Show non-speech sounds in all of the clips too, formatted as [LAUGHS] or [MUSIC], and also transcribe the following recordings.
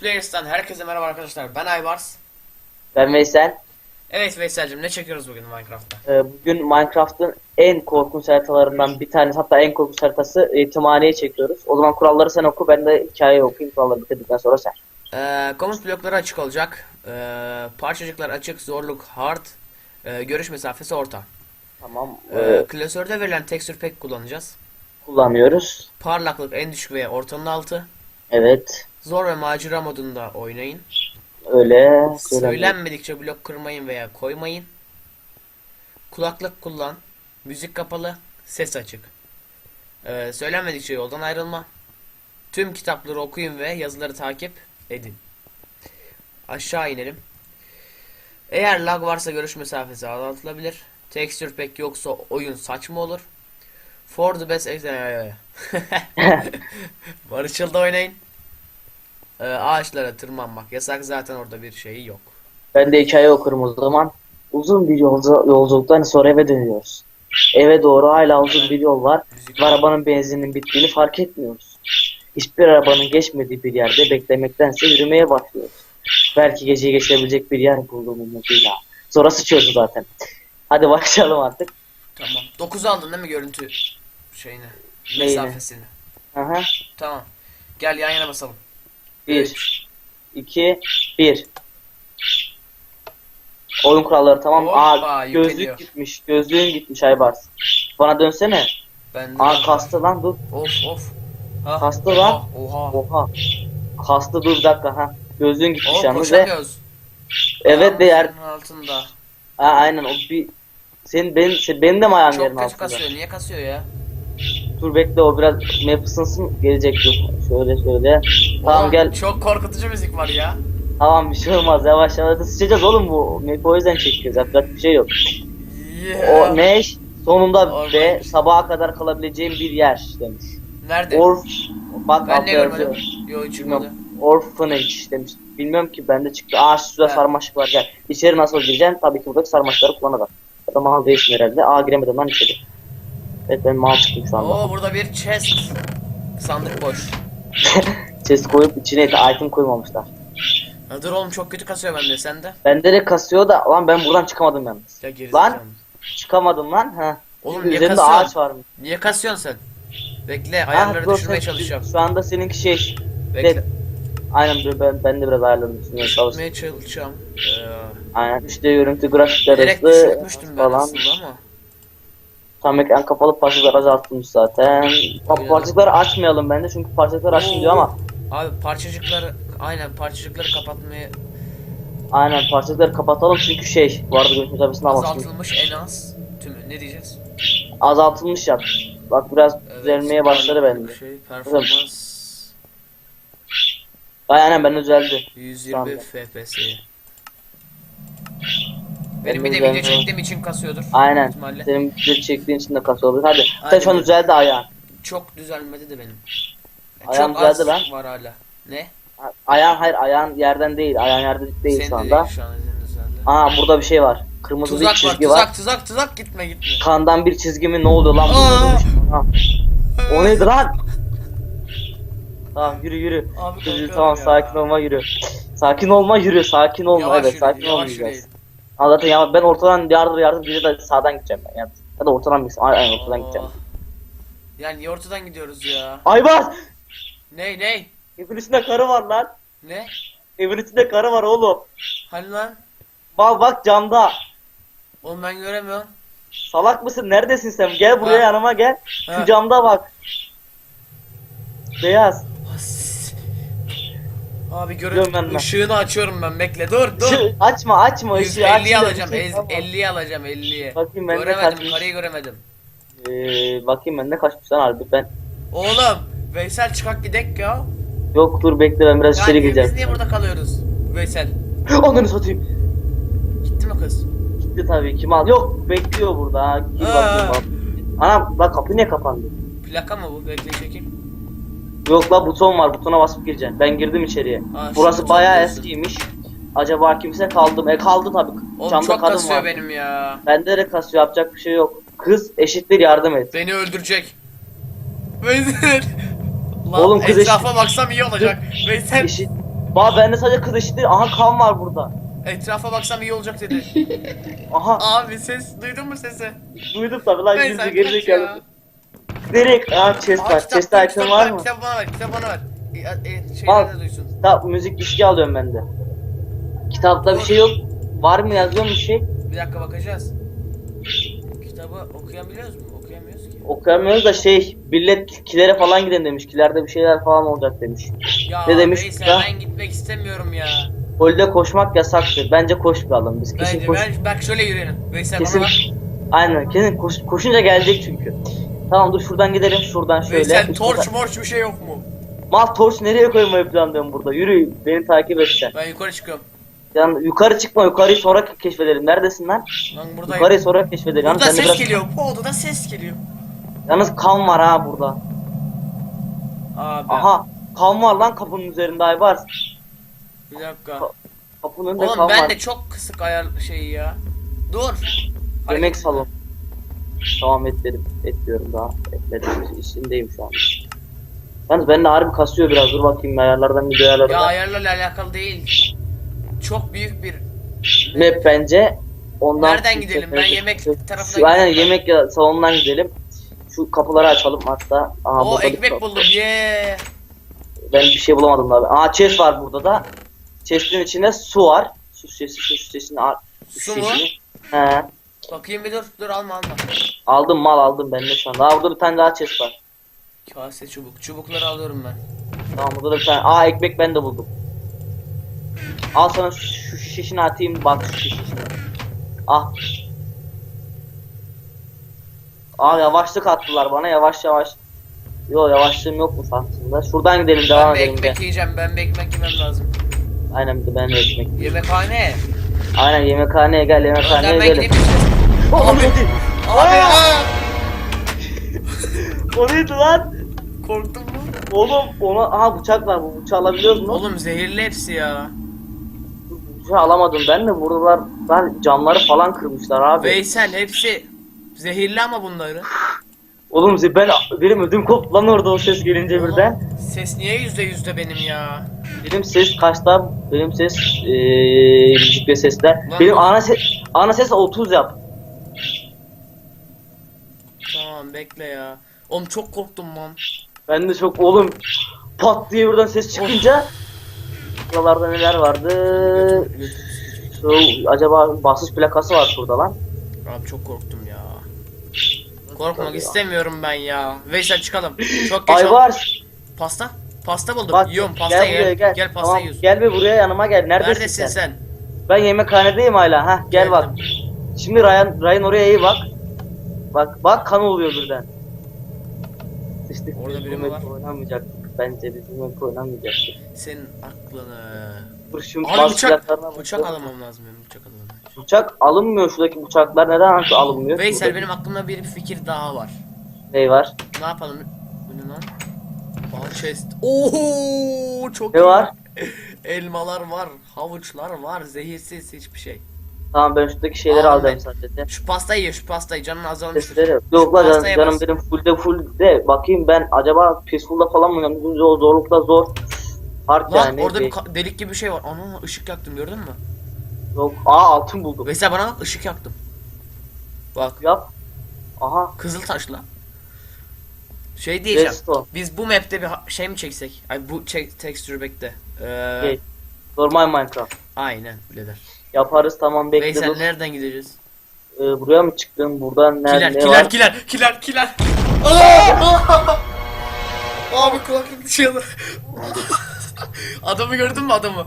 Players'tan herkese merhaba arkadaşlar. Ben Aybars. Ben Veysel. Evet Veysel'cim ne çekiyoruz bugün Minecraft'ta? Ee, Bugün Minecraft'ın en korkunç haritalarından bir tanesi hatta en korkunç haritası Yetimhane'yi çekiyoruz. O zaman kuralları sen oku ben de hikayeyi okuyayım kuralları bitirdikten sonra sen. Ee, komut blokları açık olacak. Ee, parçacıklar açık, zorluk hard, ee, görüş mesafesi orta. Tamam. Ee, ee, klasörde verilen texture pack kullanacağız. kullanıyoruz. Parlaklık en düşük ve ortanın altı. Evet. Zor ve macera modunda oynayın. Öyle. Söyle. Söylenmedikçe blok kırmayın veya koymayın. Kulaklık kullan. Müzik kapalı. Ses açık. Ee, söylenmedikçe yoldan ayrılma. Tüm kitapları okuyun ve yazıları takip edin. Aşağı inelim. Eğer lag varsa görüş mesafesi azaltılabilir. Texture pack yoksa oyun saçma olur. For the best [LAUGHS] Barışıl'da oynayın. Ee, ağaçlara tırmanmak yasak zaten orada bir şey yok. Ben de hikaye okurum o zaman. Uzun bir yolcu, yolculuktan sonra eve dönüyoruz. Eve doğru hala uzun bir yol var. Ve arabanın benzinin bittiğini fark etmiyoruz. Hiçbir arabanın geçmediği bir yerde beklemektense yürümeye başlıyoruz. Belki geceyi geçebilecek bir yer buldum umuduyla. Sonra sıçıyoruz zaten. Hadi başlayalım artık. Tamam. 9 aldın değil mi görüntü şeyini? Neyini? Mesafesini. Aha. Tamam. Gel yan yana basalım. 1, 2, 1. Oyun kuralları tamam. Hoppa, Aa gözlük yükleniyor. gitmiş. Gözlüğün gitmiş Aybars. Bana dönsene. Ben Aa kastı lan dur. Of of. Ha, Kastı oha, lan. Oha. Oha. Kastı dur bir dakika ha. Gözlüğün gitmiş Oğlum yalnız ve koşamıyoruz. evet de yer. Ayağımızın altında. Ha, aynen o bir senin benim sen, benim de mi ayağım yerin Çok kötü altında? kasıyor. Niye kasıyor ya? Dur bekle o biraz map ısınsın gelecek dur. Şöyle şöyle. Tamam Oğlum, gel. Çok korkutucu müzik var ya. Tamam bir şey olmaz yavaş yavaş sıçacağız oğlum bu. Map o yüzden çekiyoruz yapacak bir şey yok. Yeah. O ne? Sonunda Orman. ve sabaha kadar kalabileceğim bir yer demiş. Nerede? Orf bak ben ne görmedim. yazıyor. Yo çıkmadı. Orphanage demiş. Bilmiyorum ki bende çıktı. Aa şurada sarmaşık var gel. İçeri nasıl gireceksin? Tabii ki buradaki sarmaşıkları kullanarak. Ya da mal değilsin herhalde. Aa giremedim lan içeri. Evet ben mal çıktım şu anda. Oo burada bir chest. Sandık boş. [LAUGHS] Chest koyup içine item koymamışlar. Ha, dur oğlum çok kötü kasıyor bende. Sende? Bende de kasıyor da lan ben buradan çıkamadım yalnız. Ya geri Lan! zekalı. Çıkamadım lan. Ha. Oğlum niye üzerinde kasıyorsun? ağaç var mı? Niye kasıyorsun sen? Bekle ayarları dur, düşürmeye sen- çalışacağım. Şu anda seninki şey. Bekle. Aynen dur ben, ben de biraz ayarladım. Düşünmeye çalıştım. Düşürmeye çalışacağım. Ee, Aynen işte görüntü grafikler direkt hızlı düşürmüştüm ben falan. aslında ama. Tam ekran kapalı parçalar azaltılmış zaten. Pa- parçaları açmayalım bende çünkü parçaları açın diyor ama Abi parçacıkları aynen parçacıkları kapatmaya aynen parçaları kapatalım çünkü şey arada görüntü tablosuna basmış. azaltılmış en az. Tüm ne diyeceğiz? Azaltılmış yap. Bak biraz Evet, düzelmeye başladı bende. Şey, performans Aynen ben düzeldi. 120 Tamam. FPS'ye. Benim Ben bir de de video çektiğim için kasıyordur. Aynen. ihtimalle. Senin bir çektiğin için de kasıyor olabilir. Hadi. Sen şu an düzeldi ayağın. Çok düzelmedi de benim. Ayağım Çok az düzeldi lan. var hala. Ne? Ayağın hayır ayağın yerden değil. Ayağın yerde değil Senin şu anda. değil şu an. Aa burada bir şey var. Kırmızı bir Tuzak var, çizgi var. tuzak, tuzak, tuzak gitme gitme. Kandan bir çizgi mi ne oluyor lan? Aa! O neydi lan? Tamam yürü yürü. Abi Yürü, tamam ya. sakin olma yürü. Sakin olma yürü. Sakin olma Yavaş evet yürü, sakin yavaş olmayacağız. yürü. Ha, zaten ya ben ortadan yardır yardır biri de sağdan gideceğim ben yani. Ya da ortadan gideceğim. Ay, ay ortadan gideceğim. Yani niye ortadan gidiyoruz ya? Aybars! Ney ney? Evin içinde karı var lan. Ne? Evin içinde karı var oğlum. Hani lan? Bak bak camda. Oğlum ben göremiyorum. Salak mısın? Neredesin sen? Gel buraya Ha. yanıma gel. Ha. Şu camda bak. Beyaz. Abi ben görün ışığını açıyorum ben bekle dur dur. Şu, açma açma ışığı aç. 150'yi alacağım Şey, ez- tamam. 50'yi alacağım 50'yi. Bakayım ben Göremedim kaçmış. karıyı göremedim. Ee, bakayım ben ne kaçmış lan harbi ben. Oğlum Veysel çıkak gidek ya. Yok dur bekle ben biraz içeri Yani biz gireceğim. niye burada kalıyoruz? Veysel. [LAUGHS] Onları satayım. Gitti mi kız? Gitti tabii kim al? Yok bekliyor burada. Gir Aa. bakayım bak. Anam bak kapı niye kapandı? Plaka mı bu? Bekle çekeyim. Yok la buton var butona basıp gireceksin. Ben girdim içeriye. Ha, Burası buton bayağı diyorsun. eskiymiş. Acaba kimse kaldı mı? E kaldı tabii. Oğlum Camda çok kadın kasıyor var. benim ya. Bende de kasıyor yapacak bir şey yok. Kız eşittir yardım et. Beni öldürecek. Veysel. [LAUGHS] Lan Oğlum kız etrafa baksam iyi olacak. Veysel. Eşit, Ba bende sadece kız eşit değil. Aha kan var burada. Etrafa baksam iyi olacak dedi. Aha Abi ses duydun mu sesi? duydum tabii lan Neyse, yüzü kaç ya. Direkt aha chest Aa, var. kitap, Chest'te kitap item var mı? Kitap bana ver, kitap bana ver. E, e, Al. şeyler de duysun. Kitap müzik diski alıyorum ben de. Kitapta bir şey yok. Var mı yazıyor mu bir şey? Bir dakika bakacağız. Kitabı okuyabiliyoruz mu? Okuyamıyoruz ki. Okuyamıyoruz da şey millet kilere falan gidin demiş. Kilerde bir şeyler falan olacak demiş. Ya Ne demiş neyse ya? ben gitmek istemiyorum ya. Holde koşmak yasaktır. Bence koşmayalım biz. Kesin Bence koş. ben bak şöyle yürüyelim. Veysel Kesin. bana bak. Aynen kesin koş, koşunca gelecek çünkü. Tamam dur şuradan gidelim şuradan şöyle. Veysel Üst torç morç bir şey yok mu? Mal torç nereye koymayı planlıyorum burada? Yürü beni takip et sen. Ben yukarı çıkıyorum. Yani yukarı çıkma yukarıyı sonra keşfedelim. Neredesin lan? Lan buradayım. Yukarıyı sonra keşfedelim. Yalnız, Burada bende ses biraz- geliyor. Bu odada ses geliyor. Yalnız kan var ha burada. Abi. Aha kan var lan kapının üzerinde Aybars. Bir dakika. Kapının önünde Oğlum kan ben var. de çok kısık ayar şeyi ya. Dur. Yemek Hareket. Tamam etlerim. Etliyorum daha. Etlerim. İçindeyim şu an. Yalnız bende harbi kasıyor biraz. Dur bakayım ayarlardan bir Ya ayarlardan. ayarlarla alakalı değil. Çok büyük bir Map bence. Ondan Nereden gidelim? Ben yemek tarafına aynen yemek ya- salonundan gidelim. Şu kapıları açalım hatta. Aha, O burada bir ekmek buldum. Ye. Ben bir şey bulamadım abi. Aa chest var burada da. Chest'in içinde su var. Su şişesi, su şişesini al. Su mu? He. Bakayım bir dur. Dur alma alma. Aldım mal aldım ben de şu anda. Aa burada bir tane daha chest var. Kase çubuk. Çubukları alıyorum ben. Tamam burada da bir tane. Aa ekmek ben de buldum. Al sana şu, şu şişesini atayım bak şu şişesini. Ah. Aa yavaşlık attılar bana yavaş yavaş. Yo yavaşlığım yokmuş aslında. Şuradan gidelim devam Ben bir edelim. ekmek de. yiyeceğim. Ben bir ekmek yemem lazım. Aynen bir de ben de ekmek. Yemekhane. Aynen yemekhaneye gel yemekhaneye Önden ben gidelim. gideyim. Abi aa! [LAUGHS] O neydi lan? Korktun mu? Oğlum ona aha bıçak var bu bıçağı alabiliyoruz mu? Oğlum zehirli hepsi ya. Bıçağı alamadım ben de buralar ben camları falan kırmışlar abi. Veysel hepsi zehirli ama bunları. Oğlum ben benim ödüm koptu lan orada o ses gelince birden. Oğlum, Ses niye yüzde yüzde benim ya? Benim ses kaçta? Benim ses eee müzik ve sesler. Lan benim ana ses ana ses 30 yap. Tamam bekle ya. Oğlum çok korktum lan. Ben de çok oğlum pat diye buradan ses çıkınca buralarda neler vardı? Şu, acaba basış plakası var şurada lan. Abi çok korktum ya. Korkmak Tabii ya. istemiyorum ben ya. Veysel çıkalım. Çok geç Ay var. Pasta? Pasta buldum. Bak Yiyorum gel pastayı buraya gel. gel. Gel, pasta Tamam, yiyorsun. Gel bir buraya yanıma gel. Neredesin, Neredesin sen? sen? Ben yemekhanedeyim hala. Ha gel Geldim. bak. Şimdi Ryan Ryan oraya iyi bak. Bak bak kan oluyor birden. İşte Orada biz biri bu mi map var? oynamayacaktık. Bence biz bu map oynamayacaktık. Senin aklını. Dur şu Abi bas bıçak. plaklarına Bıçak alamam lazım benim bıçak alamam. Bıçak alınmıyor şuradaki bıçaklar. Neden alınmıyor? Veysel Şurada benim aklımda bir fikir daha var. Ne var? Ne yapalım? Bu ne lan? Aa chest. Oo çok Ne iyi. var? [LAUGHS] Elmalar var, havuçlar var, zehirsiz hiçbir şey. Tamam ben şuradaki şeyleri Aldım alacağım sadece. Şu pastayı ye, şu pastayı canın azalmıştır. Sesleri. Yok lan canım, pastaya canım bas. benim fullde full de. Bakayım ben acaba peaceful'da falan mı oynadım? Zor, zorlukla zor. Hard Lan yani. orada bir ka- delik gibi bir şey var. Ana ışık yaktım gördün mü? Yok. Aa altın buldum. Veysel bana bak ışık yaktım. Bak Yap. Aha. kızıl taşla. Şey diyeceğim. Redstone. Biz bu map'te bir ha- şey mi çeksek? Ay bu çek texture bekle. Ee, Şey, Normal Minecraft. aynen birader. Yaparız tamam Veysel dur. nereden gideceğiz? Ee, buraya mı çıktın? Buradan Kiler, nerede ne kiler, var? kiler, kiler, kiler. Aa! [LAUGHS] Abi kulaklık dışarı. [LAUGHS] adamı gördün mü adamı?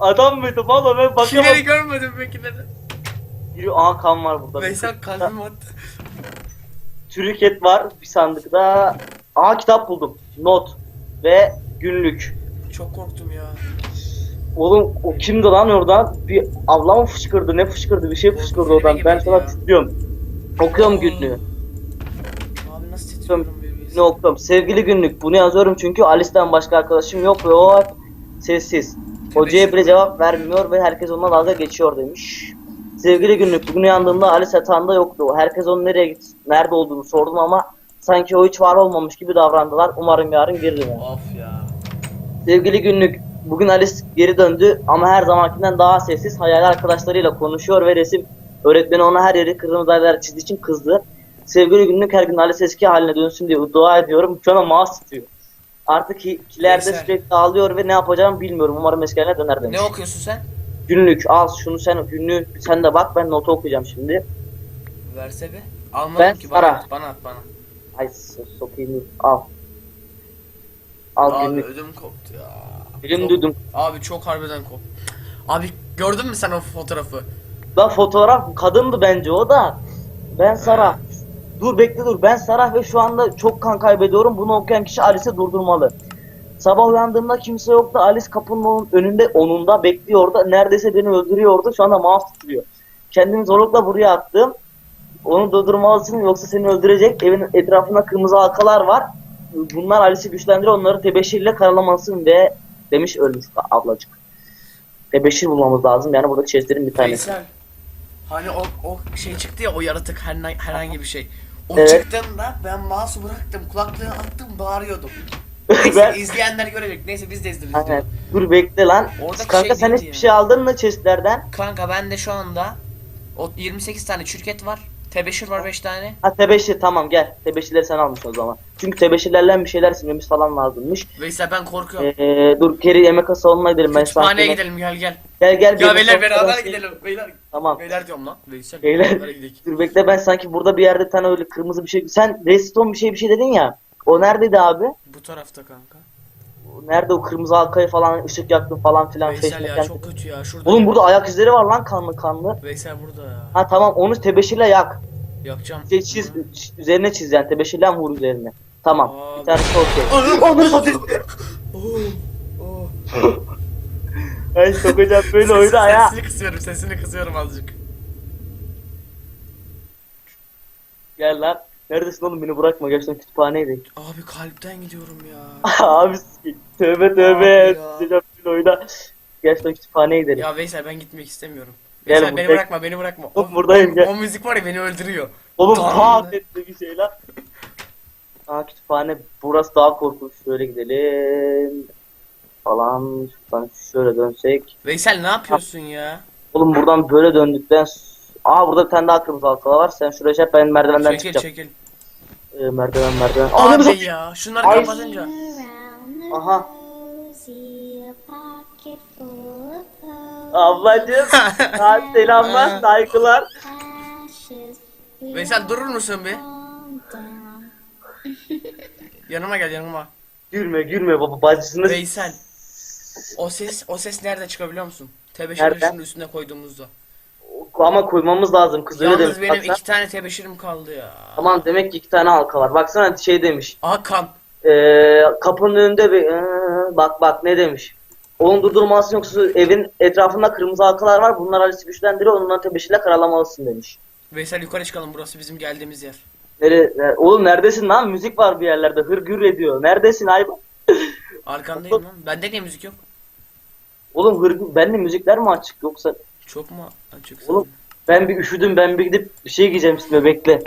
Adam mıydı? Valla ben Kileri bakamadım. görmedim be kileri. Yürü aha kan var burada. Veysel kalbim attı. Çürük et var bir sandıkta. Aha kitap buldum. Not ve günlük. Çok korktum ya. Oğlum o kimdi lan orada? Bir abla mı fışkırdı? Ne fışkırdı? Bir şey fışkırdı filmi oradan. Ben sana ya. tutuyorum. Okuyorum günlüğü. Abi nasıl titriyorum Ne okuyorum? Sevgili günlük. Bunu yazıyorum çünkü Alice'den başka arkadaşım yok ve o hep sessiz. Hocaya bile cevap vermiyor ve herkes onunla dalga geçiyor demiş. Sevgili günlük. Bugün uyandığımda Alice yatağında yoktu. Herkes onun nereye git, nerede olduğunu sordum ama sanki o hiç var olmamış gibi davrandılar. Umarım yarın gelirim. Of ya. Sevgili günlük. Bugün Alice geri döndü ama her zamankinden daha sessiz. Hayali arkadaşlarıyla konuşuyor ve resim öğretmeni ona her yeri kırmızı aylar çizdiği için kızdı. Sevgili günlük her gün Alice eski haline dönsün diye dua ediyorum. Şu an mouse tutuyor. Artık ikilerde Neyse. sürekli ağlıyor ve ne yapacağımı bilmiyorum. Umarım eski haline döner demiş. Ne okuyorsun sen? Günlük al şunu sen günlüğü sen de bak ben notu okuyacağım şimdi. Verse bir. Almadım Ben ki bana at, bana at bana. Ay so- sokayım al. Al Abi günlük. ödüm koptu ya. Çok- duydum. Abi çok harbiden koptu. Abi gördün mü sen o fotoğrafı? La fotoğraf kadındı bence o da. Ben Sarah. Dur bekle dur. Ben Sarah ve şu anda çok kan kaybediyorum. Bunu okuyan kişi Alice'i durdurmalı. Sabah uyandığımda kimse yoktu. Alice kapının onun- önünde onunda bekliyordu. Neredeyse beni öldürüyordu. Şu anda mouse tutuyor. Kendimi zorlukla buraya attım. Onu durdurmalısın yoksa seni öldürecek. Evin etrafında kırmızı halkalar var. Bunlar Alice'i güçlendiriyor. Onları tebeşirle karalamalısın ve demiş ölmüş ablacık. Tebeşir bulmamız lazım. Yani burada chestlerin bir tanesi. Veysel. Hani o, o şey çıktı ya o yaratık her, herhangi bir şey. O Evet. çıktığında ben mouse'u bıraktım kulaklığı attım bağırıyordum. [LAUGHS] Neyse Ben- izleyenler görecek. Neyse biz de izleriz. Aynen. Dur bekle lan. Oradaki Kanka şey sen hiçbir şey aldın mı chestlerden? Kanka bende şu anda o 28 tane çürket var. Tebeşir var 5 tane. Ha tebeşir tamam gel. Tebeşirleri sen almışsın o zaman. Çünkü tebeşirlerle bir şeyler silmemiz falan lazımmış. Veysel ben korkuyorum. Ee, dur geri yemek salonuna gidelim. Ben Kütüphaneye gidelim gel gel. Gel gel. Ya beyler beraber gidelim. Beyler. Tamam. Beyler diyorum lan. Veysel. Beyler. Dur bekle ben sanki burada bir yerde tane öyle kırmızı bir şey. Sen redstone bir şey bir şey dedin ya. O neredeydi abi? Bu tarafta kanka. Nerede o kırmızı halkayı falan ışık yaktın falan filan. Veysel ya çok kötü ya. Şurada. Oğlum burada ayak izleri var lan kanlı kanlı. Veysel burada ya. Ha tamam onu tebeşirle yak. Yakacağım. Şey, çiz, ç- üzerine çiz yani tebeşirle vur üzerine. Tamam. Abi. Bir tanesi okey. Anam. Onu. Oo. Ay sokacağım böyle oyunu ya. Sesini kısıyorum, sesini kısıyorum azıcık. Gel lan. Neredesin oğlum beni bırakma gerçekten kütüphaneydi. [LAUGHS] Abi kalpten gidiyorum ya. Abi s- tövbe tövbe. Abi ya. Oyuna. Gerçekten kütüphaneye gidelim. Ya Veysel ben gitmek istemiyorum. Gel Veysel beni buraya. bırakma, beni bırakma. Oğlum buradayım, o, gel. o müzik var ya beni öldürüyor. oğlum tamam. ta etti bir şey lan. Aa kütüphane burası daha korkunç. Şöyle gidelim. Falan şuradan şöyle dönsek. Veysel ne yapıyorsun ya? Oğlum buradan böyle döndükten Aa burada bir tane daha kırmızı halkalı var. Sen şuraya şey ben merdivenden Çekil çıkacağım. çekil. Ee, merdiven merdiven. Ananı Abi satayım. ya şunları Ay. kapatınca. Aha. [LAUGHS] Ablacığım. [LAUGHS] ha, selamlar, saygılar. Veysel durur musun bir? [LAUGHS] Yanıma gel yanıma. Gülme gülme baba bacısını. Veysel. O ses o ses nerede çıkabiliyor musun? Tebeşiri Nereden? şunun üstüne koyduğumuzda. Ama koymamız lazım. Kız öyle Yalnız demiş. benim Baksana. iki tane tebeşirim kaldı ya. Tamam demek ki iki tane halka var. Baksana şey demiş. Aha kan. Ee, kapının önünde bir Ee, bak bak ne demiş. Onu durdurmalısın yoksa evin etrafında kırmızı halkalar var. Bunlar Alice'i güçlendiriyor. Ondan tebeşirle karalamalısın demiş. Veysel yukarı çıkalım burası bizim geldiğimiz yer. Nere, ne- oğlum neredesin lan? Müzik var bir yerlerde. Hır gür ediyor. Neredesin hayvan? Arkandayım lan. Bende niye müzik yok? Oğlum hır gür. Bende müzikler mi açık yoksa? Çok mu açık? Oğlum ben bir üşüdüm. Ben bir gidip bir şey giyeceğim üstüme. Bekle.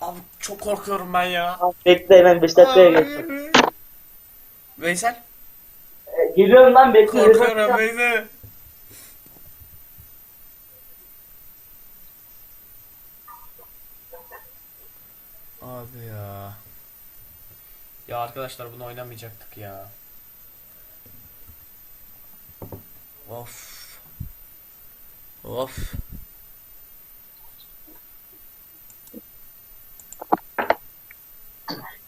Abi çok korkuyorum ben ya. Tamam, Bekle hemen 5 dakikaya geçtim. Veysel. Ee, Geliyorum lan bekle. Korkuyorum Veysel. Abi ya. Ya arkadaşlar bunu oynamayacaktık ya. Of. Of.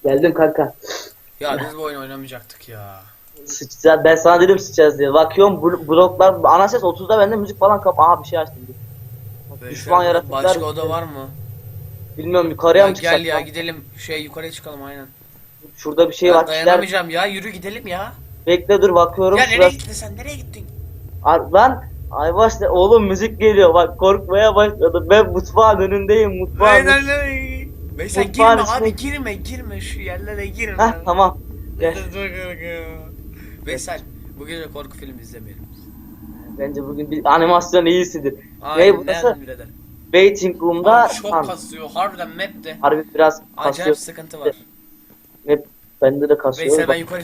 Geldim kanka. Ya biz bu oyunu oynamayacaktık ya. Sıçacağız. Ben sana dedim sıçacağız diye. Bakıyorum bl- bloklar ana ses 30'da bende müzik falan kap. Aha bir şey açtım. Veysel, Düşman yaratıklar. Başka oda var mı? Bilmiyorum yukarıya Ya mı çıksak? gel ya lan? gidelim şey yukarıya çıkalım aynen. Şurada bir şey Ya var. Kişiler... dayanamayacağım ya yürü gidelim ya. Bekle dur bakıyorum. Ya nereye Şurası... gittin sen nereye gittin? Ar- Lan ay başla oğlum müzik geliyor bak korkmaya başladım. Ben mutfağın önündeyim mutfağın. Aynen öyle. Veysel Mutfağın girme abi içine- girme girme şu yerlere girme. Heh tamam. Gel. Veysel bu gece korku filmi izlemeyelim. Bence bugün bir animasyon iyisidir. Aynen burası? ne birader? Waiting room'da Abi çok Lan, kasıyor harbiden map'te. harbi biraz Acayip kasıyor. sıkıntı var. Map bende de kasıyor. Veysel ben Bak, yukarı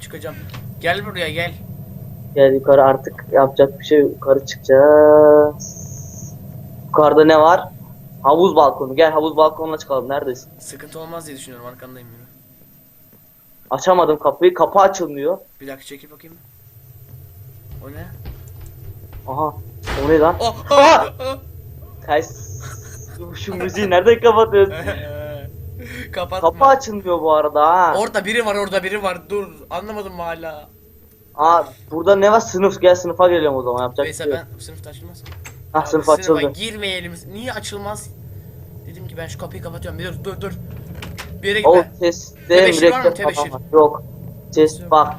çıkacağım. Gel buraya gel. Gel yukarı artık yapacak bir şey yukarı çıkacağız. Yukarıda ne var? Havuz balkonu. Gel havuz balkonuna çıkalım. Neredesin? Sıkıntı olmaz diye düşünüyorum arkandayım yürü. Açamadım kapıyı. Kapı açılmıyor. Bir dakika çekil bakayım. O ne? Aha. O ne lan? Oh! Aa! Ters. Şu müziği nereden kapatıyorsun? [LAUGHS] Kapatma. Kapı açılmıyor bu arada ha. Orada biri var orada biri var dur anlamadım mı hala? Aa burada ne var? Sınıf. Gel sınıfa gelelim o zaman. Yapacak bir Neyse şey yok. ben sınıfta açılmaz. Ha Abi, sınıf sınıfa açıldı. girmeyelim. Niye açılmaz? Dedim ki ben şu kapıyı kapatıyorum. Bir dur dur dur. Bir yere O gitme. testte Tebeşir var mı? mürekkep Tebeşir. Yok. Test bak.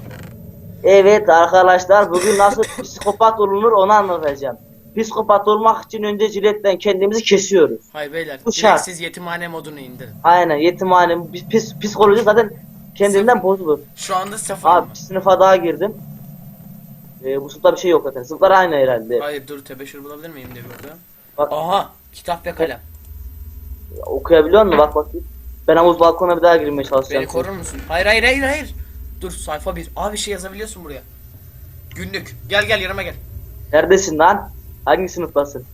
Evet arkadaşlar bugün nasıl [LAUGHS] psikopat olunur onu anlatacağım. Psikopat olmak için önce jiletten kendimizi kesiyoruz. Hayır beyler. Bu direkt şart. siz yetimhane modunu indirin. Aynen yetimhane biz pis, psikoloji zaten kendinden bozulur. Şu anda sıfır Abi mı? bir sınıfa daha girdim. Ee, bu sınıfta bir şey yok zaten. Sınıflar aynı herhalde. Hayır dur tebeşir bulabilir miyim diye burada. Bak Aha kitap ve kalem. okuyabiliyor musun? Bak bakayım. Ben havuz balkona bir daha girmeye çalışacağım. Beni korur musun? Hayır hayır hayır hayır. Dur sayfa bir. Abi bir şey yazabiliyorsun buraya. Günlük. Gel gel yanıma gel. Neredesin lan? Hangi sınıftasın?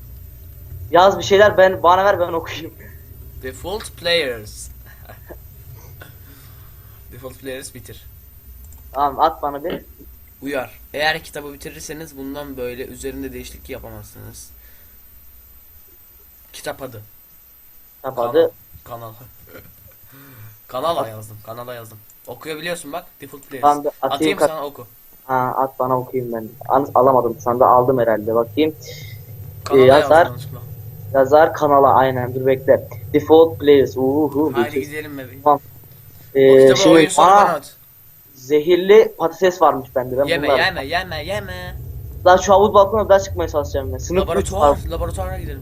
Yaz bir şeyler ben bana ver ben okuyayım. Default players. [LAUGHS] Default players bitir. Tamam at bana bir. Uyar. Eğer kitabı bitirirseniz bundan böyle üzerinde değişiklik yapamazsınız. Kitap adı. Kapadı. Kanal. [LAUGHS] Kanala yazdım. Kanala yazdım. Okuyabiliyorsun bak. Default players. Tamam, atayım Atayım kat- sana oku. Ha at bana okuyayım ben. An alamadım. Şu anda aldım herhalde. Bakayım. Kanala yazar. yazdım yanlışlıkla. Yazar kanala aynen dur bekle. Default players. Uhu. Haydi gidelim bebeğim. Tamam. O Ee, oyun şimdi sonradan aa, at. zehirli patates varmış bende. Ben Yeme bunlar. yeme yeme yeme. Daha şu havuz balkonuna bir daha çıkmaya çalışacağım ben. Sınıf 3 Laboratuvar. var. Laboratuvara gidelim.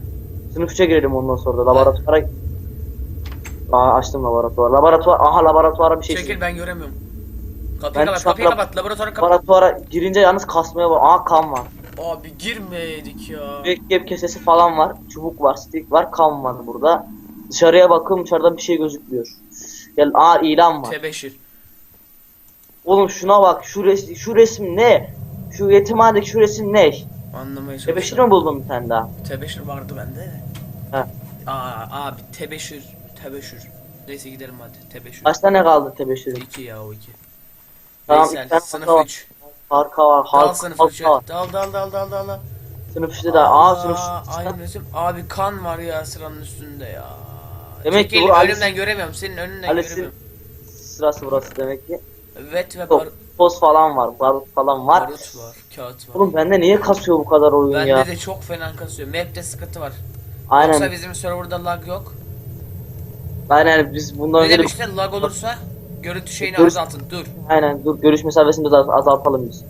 Sınıf 3'e girelim ondan sonra da. Laboratuvara. Aa açtım laboratuvar. Laboratuvar. Aha laboratuvara bir şey Çekil ben göremiyorum. Kapıyı Ben kapat, şu an kapıyı lab- kapat, laboratuvarı kapat. Laboratuvara girince yalnız kasmaya var. Aa kan var. Abi girmeydik ya. Mürekkep kesesi falan var. Çubuk var, stick var, kan var burada. Dışarıya bakıyorum dışarıdan bir şey gözükmüyor. Gel aa ilan var. Tebeşir. Oğlum şuna bak şu resim, şu resim ne? Şu yetimhanedeki şu resim ne? Anlamaya Tebeşir mi buldun bir tane daha? Tebeşir vardı bende de. Ha. Aa abi tebeşir. Tebeşir. Neyse gidelim hadi. Tebeşir. Kaç tane kaldı tebeşirin? İki ya o iki. Tamam, Veysel, iki tane sınıf var. 3. Harika var, Dal sınıf halk 3'e. var. Dal dal dal dal dal. Sınıf 3'te de aa sınıf Aynı resim. Abi kan var ya sıranın üstünde ya. Demek ki Çekil, bu Alice- önümden göremiyorum. Senin önünden Alice'in göremiyorum. sırası burası demek ki. Evet ve bar toz falan var, barut falan var. barut var, kağıt var. Oğlum bende niye kasıyor bu kadar oyun Bende ya? de çok fena kasıyor. Map'te sıkıntı var. Aynen. Yoksa bizim serverda lag yok. Aynen biz bundan Ne önce de- lag olursa görüntü şeyini Dur. azaltın. Dur. Aynen dur görüş mesafesini de az- azaltalım biz.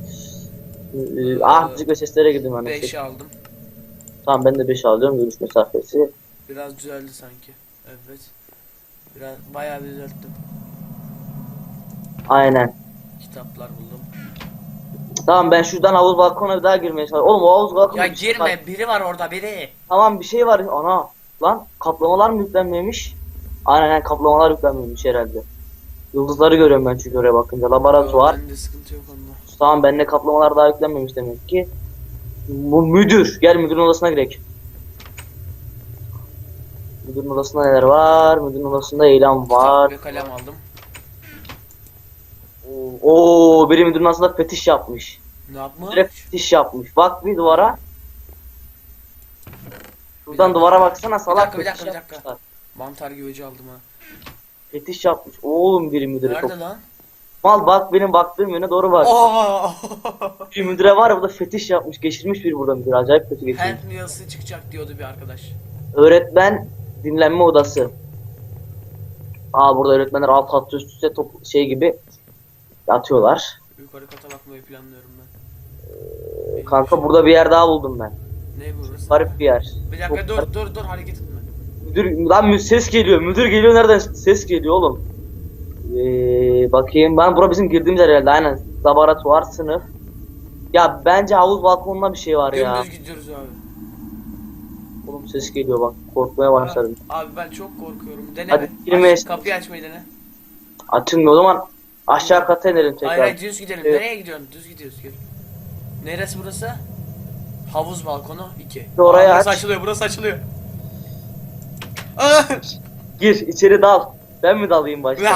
Ee, ah müzik ve seslere girdim ben. 5 aldım. Tamam ben de 5 alıyorum görüş mesafesi. Biraz düzeldi sanki. Evet. Biraz bayağı bir düzelttim. Aynen. Kitaplar buldum. Tamam ben şuradan havuz balkona bir daha girmeye çalışıyorum. Oğlum o havuz balkona Ya bir şey var. Biri var orada biri. Tamam bir şey var. Ana lan kaplamalar mı yüklenmemiş? Aynen aynen, kaplamalar yüklenmemiş herhalde. Yıldızları görüyorum ben çünkü oraya bakınca. Laboratuvar. Bende sıkıntı yok onda. Tamam bende kaplamalar daha yüklenmemiş demek ki. Bu müdür. Gel müdürün odasına gidelim. Müdürün odasında neler var? Müdürün odasında ilan var. Ve kalem aldım. Oo, biri müdürün aslında fetiş yapmış. Ne yapmış? Direkt fetiş yapmış. Bak bir duvara. Şuradan duvara baksana salak dakika, bir fetiş dakika, bir dakika. yapmışlar. Mantar güveci aldım ha. Fetiş yapmış. Oğlum biri müdüre çok. Nerede lan? Mal bak benim baktığım yöne doğru bak. Aa! [LAUGHS] Bir müdüre var ya bu da fetiş yapmış. Geçirmiş bir burada müdür. Acayip kötü geçirmiş. Hand çıkacak diyordu bir arkadaş. Öğretmen dinlenme odası. Aa burada öğretmenler alt kat üst üste top şey gibi yatıyorlar. Yukarı kata bakmayı planlıyorum ben. Kanka burada bir yer daha buldum ben. Ne burası? Garip bir yer. Bir dakika Çok dur garip. dur dur hareket etme. Müdür lan mü- ses geliyor. Müdür geliyor nereden ses geliyor oğlum? Ee, bakayım ben bura bizim girdiğimiz yer herhalde aynen. Laboratuvar sınıf. Ya bence havuz balkonunda bir şey var ya. Dümdüz gidiyoruz abi. Oğlum ses geliyor bak korkmaya başladım. Abi ben çok korkuyorum. Dene Hadi girmeye Aç, kapıyı açmayı dene. Açılmıyor o zaman aşağı kata inelim tekrar. Hayır hayır düz gidelim. Evet. Nereye gidiyorsun? Düz gidiyoruz gel. Neresi burası? Havuz balkonu 2. Orayı burası aç. açılıyor burası açılıyor. [LAUGHS] Gir içeri dal. Ben mi dalayım başta?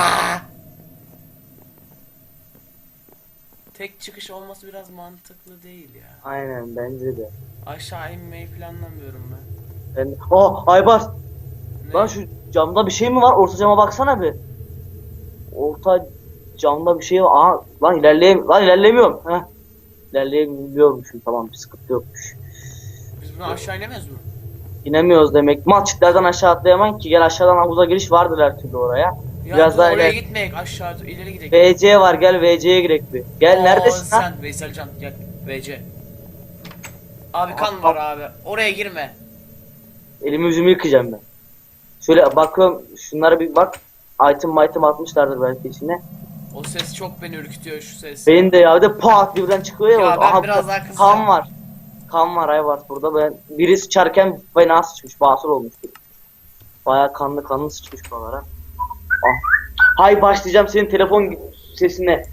Tek çıkış olması biraz mantıklı değil ya. Aynen bence de. Aşağı inmeyi planlamıyorum ben. Ben... Oh Aybars. Ne? Lan şu camda bir şey mi var? Orta cama baksana bir. Orta camda bir şey var. Aa, lan ilerleyem lan ilerlemiyorum. Heh. İlerleyebiliyormuşum tamam bir sıkıntı yokmuş. Biz bunu aşağı inemiyoruz mu? İnemiyoruz demek. Mal çitlerden aşağı atlayamam ki. Gel aşağıdan havuza giriş vardır her türlü oraya. Ya Biraz daha oraya ileri. gitmeyek aşağı ileri gidelim. VC var gel VC'ye girek bir. Gel Oo, neredesin lan? sen Veyselcan gel VC. Abi kan var abi. Oraya girme. Elimi yüzümü yıkayacağım ben. Şöyle bakıyorum şunlara bir bak. Item item atmışlardır belki içine. O ses çok beni ürkütüyor şu ses. Benim de ya bir de pat birden çıkıyor ya. Ya ben Aha, biraz daha kısacağım. Kan var. Kan var ay var burada. Ben biri sıçarken fena sıçmış. Basur olmuş. Baya kanlı kanlı sıçmış buralara. Ah. Hay başlayacağım senin telefon sesine.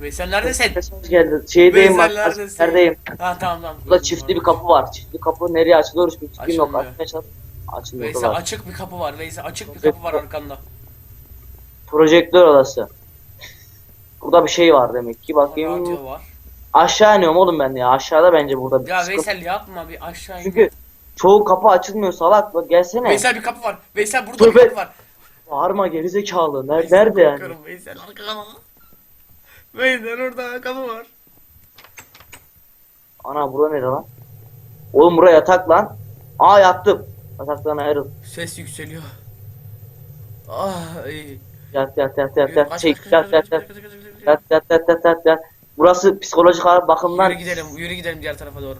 Veysel neredesin? Mesaj geldi. Şeydeyim bak. Veysel neredesin? Neredeyim? Ha tamam tamam. Burada çiftli bir kapı var. Çiftli kapı nereye açılıyor? Hiçbir fikrim yok. Açılmıyor. Açmaya çalış. Açılmıyor. Veysel açık bir kapı var. Veysel açık bir kapı var arkanda. Projektör odası. Burada bir şey var demek ki. Bakayım. Radyo var. Aşağı iniyorum oğlum ben ya. Aşağıda bence burada bir Ya sıkıntı. Veysel yapma bir aşağı in. Çünkü çoğu kapı açılmıyor salak. Bak gelsene. Veysel bir kapı var. Veysel burada bir be. kapı var. Bağırma gerizekalı. Ner- Veysel, nerede yani? korkuyorum. Veysel arkana. Veysel orada kapı var. Ana bura nere lan? Oğlum buraya yatak lan. Aa yattım. Yataktan ayrıl. Ses yükseliyor. Ah iyi. Yat yat yat yat yat. kaç, Şey, kaç, kaç, yat kaç, yat kaç, yat. kaç, kaç, kaç, kaç, kaç. Yat yat yat yat yat yat. Burası psikolojik bakımdan Yürü gidelim, yürü gidelim diğer tarafa doğru.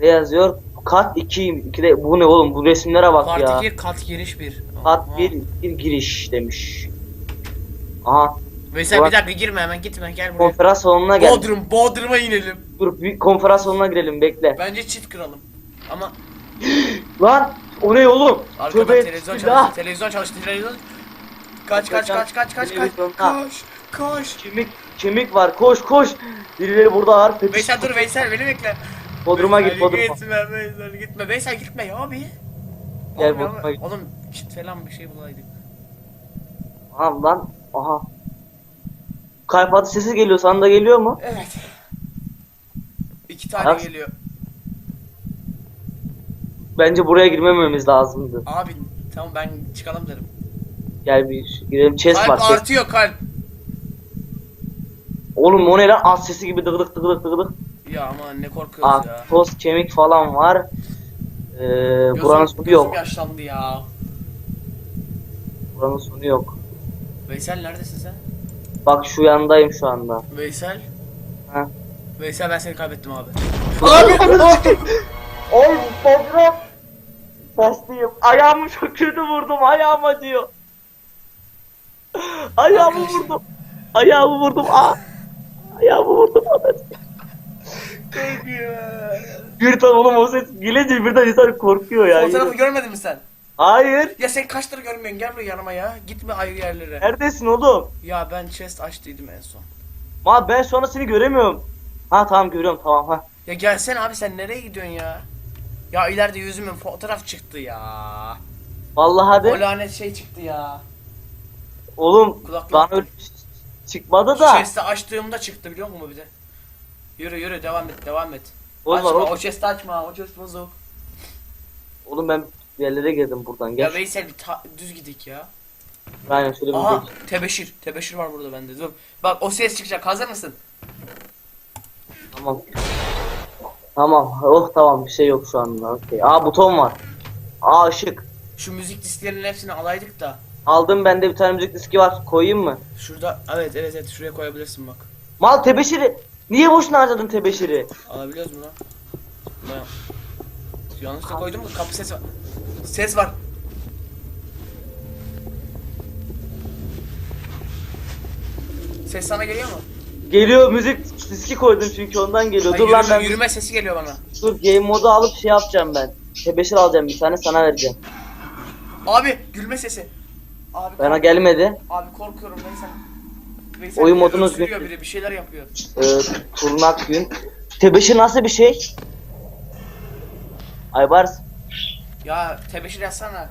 ne yazıyor? Kat 2. 2'de bu ne oğlum? Bu resimlere bak Part ya. 2 kat giriş 1. Kat 1 bir giriş demiş. Aha. Veysel Bak- bir dakika girme hemen gitme gel buraya. Konferans salonuna gel. Bodrum, Bodrum'a inelim. Dur bir konferans salonuna girelim bekle. Bence çift kıralım. Ama [GASPS] Lan o ne oğlum? arkada Tövbe televizyon bismillah. çalıştı, televizyon çalıştı, televizyon. Kaç kaç kaç kaç kaç kaç. Televizyonda. Koş, koş. Kemik kemik var koş koş. Birileri burada var. Fetiş- Veysel dur Veysel beni bekle. Bodrum'a Veysel, git Bodrum'a. Gitme Veysel gitme. Veysel gitme ya abi. Gel Oğlum, Bodrum'a git. Oğlum çift falan bir şey bulaydık. Aha lan. Aha. Kalp sesi geliyor. Sana da geliyor mu? Evet. İki tane Abi- geliyor. Bence buraya girmememiz lazımdı. Abi tamam ben çıkalım derim. Gel bir girelim. Chest Kalp var. Chest. artıyor kalp. Oğlum o ne lan? At sesi gibi dıgıdık dıgıdık dıgıdık. Ya ama ne korkuyoruz ya. Ah, toz kemik falan var. Ee, Gözüm- buranın sonu gözüm yok. yaşlandı ya. Buranın sonu yok. Veysel neredesin sen? Bak şu yandayım şu anda. Veysel? Ha. Veysel ben seni kaybettim abi. Abi! Oğlum Bodrum! Bastıyım. Ayağımı çok kötü vurdum. Ayağım acıyor. Ayağımı Arkadaşlar. vurdum. Ayağımı vurdum. Aa! Ayağımı vurdum. Bir tane oğlum o ses gelince birden insan korkuyor ya. Fotoğrafı görmedin mi sen? Hayır. Ya sen kaçları görmüyorsun gel buraya yanıma ya. Gitme ayrı yerlere. Neredesin oğlum? Ya ben chest açtıydım en son. Ma ben anda seni göremiyorum. Ha tamam görüyorum tamam ha. Ya gelsene abi sen nereye gidiyorsun ya? Ya ileride yüzümün fotoğraf çıktı ya. Vallahi hadi. O lanet şey çıktı ya. Oğlum Kulaklık. öyle bir şey çıkmadı da. Chest'i açtığımda çıktı biliyor musun bir de? Yürü yürü devam et devam et. Oğlum, açma oğlum. o chest'i açma o chest bozuk. Oğlum ben yerlere girdim buradan Ya gel. Veysel bir ta- düz gidik ya. Aynen şöyle bir Aha geç. tebeşir. Tebeşir var burada bende. Dur. Bak o ses çıkacak. Hazır mısın? Tamam. Tamam. Oh tamam bir şey yok şu anda. Okey. Aa buton var. Aa ışık. Şu müzik disklerinin hepsini alaydık da. Aldım bende bir tane müzik diski var. Koyayım mı? Şurada evet evet evet şuraya koyabilirsin bak. Mal tebeşiri. Niye boşuna harcadın tebeşiri? Alabiliyoruz mu lan? Yanlışlıkla koydum mu? Kapı ses var. Ses var. Ses sana geliyor mu? Geliyor müzik diski koydum çünkü ondan geliyor. Hayır, Dur lan yürüme, ben yürüme sesi geliyor bana. dur game modu alıp şey yapacağım ben. Tebeşir alacağım bir tane sana vereceğim. Abi gülme sesi. Abi, Bana gelmedi. abi korkuyorum Veysel. Veysel Oyun biri modunuz öksürüyor biri bir şeyler yapıyor. Ee, turnak gün. Tebeşir nasıl bir şey? Aybars. Ya tebeşir yazsana.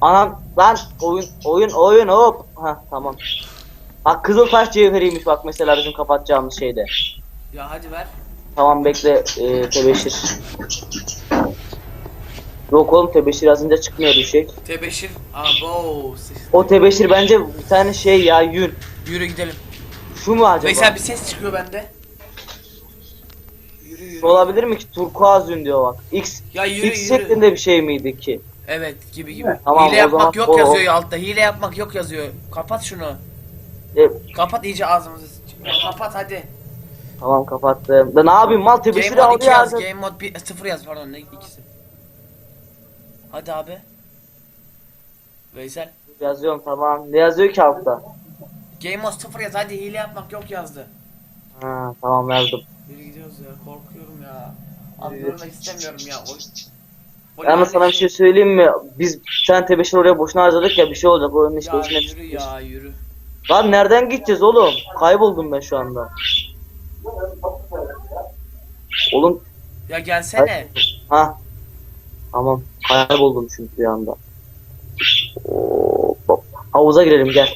Anam lan oyun oyun oyun hop. Ha tamam. Bak Kızıltaş cevheriymiş bak mesela bizim kapatacağımız şeyde. Ya hadi ver. Tamam bekle e, tebeşir. Yok oğlum tebeşir yazınca çıkmıyor bir şey. Tebeşir. Abo. O tebeşir bence bir tane şey ya yün. Yürü gidelim. Şu mu acaba? Veysel bir ses çıkıyor bende. Yürü yürü. Olabilir mi ki turkuaz yün diyor bak. X Ya yürü X yürü. şeklinde bir şey miydi ki? Evet gibi gibi. Tamam, Hile zaman yapmak yok o- yazıyor ya altta. Hile yapmak yok yazıyor. Kapat şunu. E, Kapat iyice ağzımızı. Kapat hadi. tamam kapattım. Da ne yapayım mal tebeşiri mode aldı 2 ya. yaz. Game mode 1, 0 yaz pardon ne ikisi. Hadi abi. Veysel. Yazıyorum tamam. Ne yazıyor ki altta? Game mode 0 yaz hadi hile yapmak yok yazdı. Ha tamam yazdım. Yürü gidiyoruz ya korkuyorum ya. Abi Yürü. görmek istemiyorum ya. O, o lanet sana bir şey söyleyeyim mi? Biz sen tebeşir oraya boşuna harcadık ya bir şey olacak. Onun işte Ya yürü çıkmış. ya yürü. Lan nereden gideceğiz oğlum? Kayboldum ben şu anda. Oğlum Ya gelsene. ha. Tamam. Kayboldum çünkü bir anda. Hop, hop. Havuza girelim gel.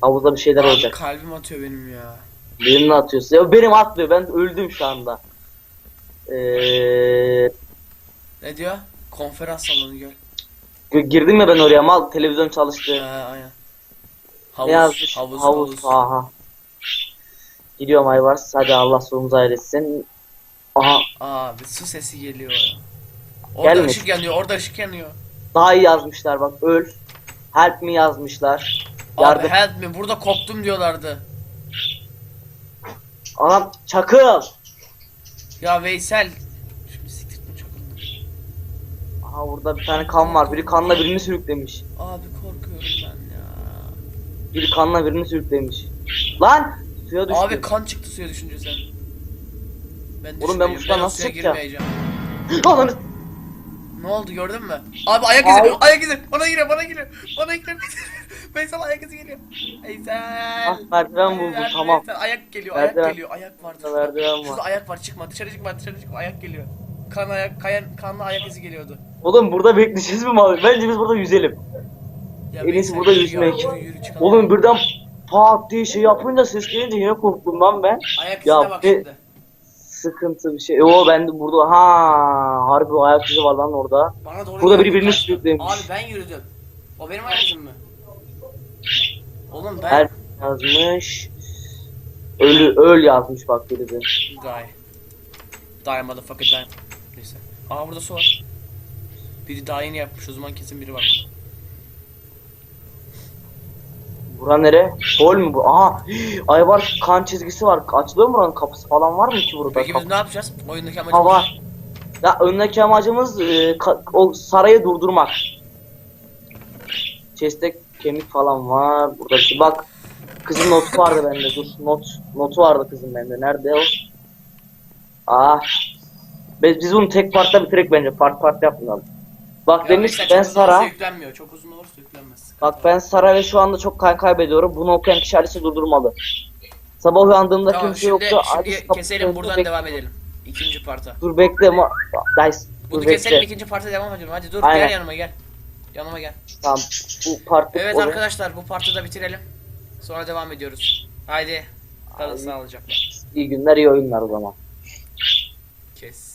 Havuzda bir şeyler Abi olacak. kalbim atıyor benim ya. Benim ne atıyorsun? Ya benim atmıyor. Ben öldüm şu anda. Eee Ne diyor? Konferans salonu gel. gö- girdim ya ben oraya mal televizyon çalıştı. Ha, aynen. Ne Havuz, yazmış? havuz, havuz. havuz. Aha. Gidiyorum Ayvars. Hadi Allah sonumuzu hayretsin. Aha. Abi su sesi geliyor. Orada Gelmedi. ışık yanıyor, orada ışık yanıyor. Daha iyi yazmışlar bak. Öl. Help me yazmışlar. Abi Yardım. help me, burada koptum diyorlardı. Anam çakıl. Ya Veysel. Şimdi siktirtme. Aha burada bir tane kan var. Biri kanla birini sürüklemiş. Abi korkuyorum ben ya. Biri kanla birini sürüklemiş. Lan! Suya düştü. Abi kan çıktı suya düşünce sen. Ben Oğlum ben bu sudan nasıl çıkacağım? [GASPS] Ananı- Ne oldu gördün mü? Abi ayak izi, Ay. ayak izi. Bana giriyor, bana giriyor. Bana giriyor. [LAUGHS] Veysel ayak izi geliyor. Veysel. Ah, merdiven buldum, Veysel, tamam. Veysel, ayak geliyor, ayak Merdiven. geliyor. Ayak var. Şurada merdiven var. Şurada ayak var. Çıkma, dışarı çıkma, dışarı çıkma. Ayak geliyor. Kan ayak, kayan, kanlı ayak izi geliyordu. Oğlum burada bekleyeceğiz mi abi? Bence biz burada yüzelim. Ya En iyisi burada yüzmek. ya, Yürü. Oğlum birden pat diye şey yapınca ses gelince yine korktum lan ben. Ayak Ya izine bak be- şimdi. Sıkıntı bir şey. O ben de burada ha harbi ayak izi var lan orada. Bana doğru Burada biri birini sürüklemiş. Abi ben yürüdüm. O benim ayak izim mi? Oğlum ben... Her yazmış. Ölü öl yazmış bak biri de. Die. Die motherfucker die. Neyse. Aa burada su var. Biri daha yeni yapmış. O zaman kesin biri var. Bura nere? Hol mü bu? Aha! [GASPS] Ay var kan çizgisi var. Açılıyor mu buranın kapısı falan var mı ki burada? Peki biz ne yapacağız? Oyundaki Ha amacımız... var. Ya önündeki amacımız e, o sarayı durdurmak. Chest'te kemik falan var. Burada şey. Bak kızın notu vardı bende. Dur not notu vardı kızın bende. Nerede o? Ah. Biz, biz bunu tek partta bitirek bence. Part part yapmayalım. Bak Ya demiş mesela ben çok uzun olursa Sara. yüklenmiyor. Çok uzun olursa yüklenmez. Bak ben Sara ve şu anda çok kan kaybediyorum. Bunu okuyan kişi Alice'i durdurmalı. Sabah uyandığımda Tamam kimse şimdi, yoktu. şimdi kapı keselim önünde buradan bek- devam edelim. İkinci parta. Dur bekle. Ma- Dice. Bunu Dur keselim bekle. ikinci parta devam edelim. Hadi dur Aynen. gel yanıma gel. Yanıma gel. Tamam. Bu part Evet olur. arkadaşlar bu partı da bitirelim. Sonra devam ediyoruz. Haydi. Kalın Haydi. sağlıcakla. İyi günler iyi oyunlar o zaman. Kes.